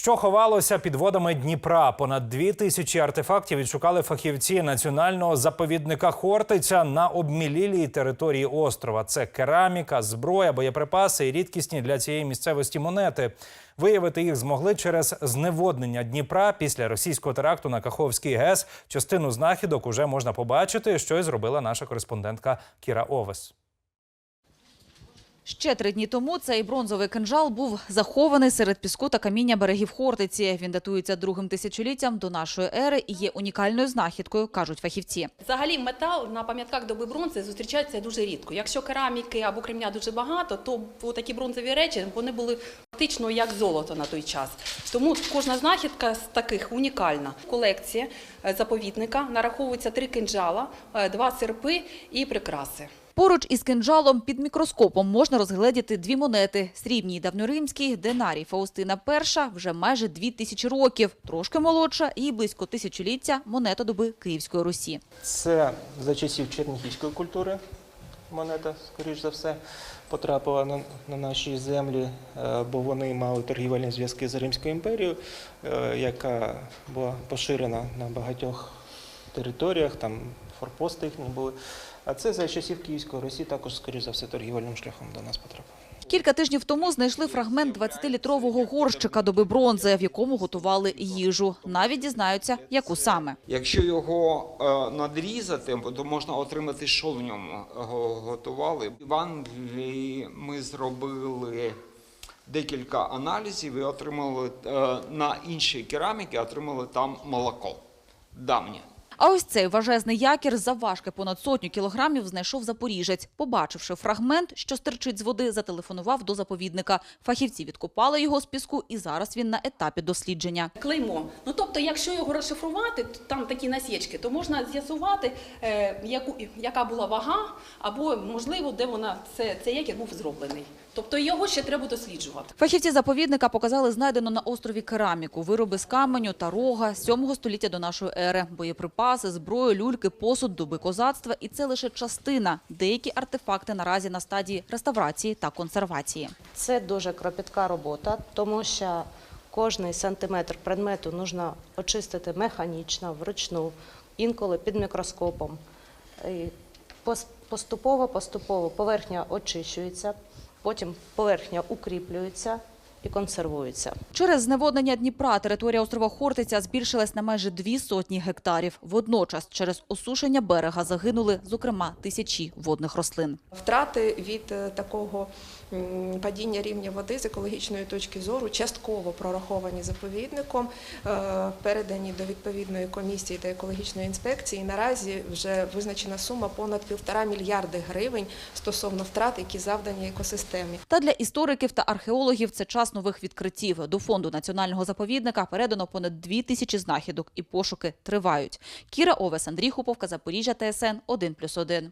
Що ховалося під водами Дніпра? Понад дві тисячі артефактів відшукали фахівці національного заповідника Хортиця на обмілілій території острова. Це кераміка, зброя, боєприпаси і рідкісні для цієї місцевості монети. Виявити їх змогли через зневоднення Дніпра після російського теракту на Каховський ГЕС. Частину знахідок уже можна побачити, що й зробила наша кореспондентка Кіра Овес. Ще три дні тому цей бронзовий кинжал був захований серед піску та каміння берегів Хортиці. Він датується другим тисячоліттям до нашої ери і є унікальною знахідкою, кажуть фахівці. Взагалі метал на пам'ятках доби бронзи зустрічається дуже рідко. Якщо кераміки або кремня дуже багато, то такі бронзові речі вони були фактично як золото на той час. Тому кожна знахідка з таких унікальна. Колекція е, заповідника нараховується три кинджала, е, два серпи і прикраси. Поруч із кинджалом під мікроскопом можна розгледіти дві монети – срібній давньоримський, динарій Фаустина І вже майже дві тисячі років, трошки молодша і близько тисячоліття монета доби Київської Русі. Це за часів чернігівської культури монета, скоріш за все, потрапила на, на наші землі, е, бо вони мали торгівельні зв'язки з Римською імперією, е, яка була поширена на багатьох територіях, там форпости їхні були. А це за часів Київської Русі також, скоріш за все, торгівельним шляхом до нас потрапив. Кілька тижнів тому знайшли фрагмент 20-літрового горщика доби бронзи, в якому готували їжу. Навіть дізнаються, яку саме. Якщо його е, надрізати, то можна отримати, що в ньому готували. В Англії ми зробили декілька аналізів і отримали е, на іншій кераміки, отримали там молоко давнє. А ось цей важезний якір завважки понад сотню кілограмів знайшов запоріжець. Побачивши фрагмент, що стирчить з води, зателефонував до заповідника. Фахівці відкопали його з піску, і зараз він на етапі дослідження. Клеймо. Ну тобто, якщо його розшифрувати, то там такі насічки, то можна з'ясувати, е, яку, яка була вага, або можливо, де вона це, цей якір був зроблений. Тобто його ще треба досліджувати. Фахівці заповідника показали знайдену на острові кераміку, вироби з каменю та рога 7 століття до нашої ери, боєприпаси, зброю, люльки, посуд, доби козацтва. І це лише частина. Деякі артефакти наразі на стадії реставрації та консервації. Це дуже кропітка робота, тому що кожний сантиметр предмету потрібно очистити механічно, вручну, інколи під мікроскопом. Поступово, поступово поверхня очищується, потім поверхня укріплюється і консервується. Через зневоднення Дніпра територія острова Хортиця збільшилась на майже дві сотні гектарів. Водночас через осушення берега загинули, зокрема, тисячі водних рослин. Втрати від е, такого падіння рівня води з екологічної точки зору частково прораховані заповідником, е, передані до відповідної комісії та екологічної інспекції. Наразі вже визначена сума понад півтора мільярди гривень стосовно втрат, які завдані екосистемі. Та для істориків та археологів це час нових відкриттів. До фонду національного заповідника передано понад дві тисячі знахідок, і пошуки тривають. Кіра Овес, Андрій Хуповка, Запоріжжя, ТСН 1+,1.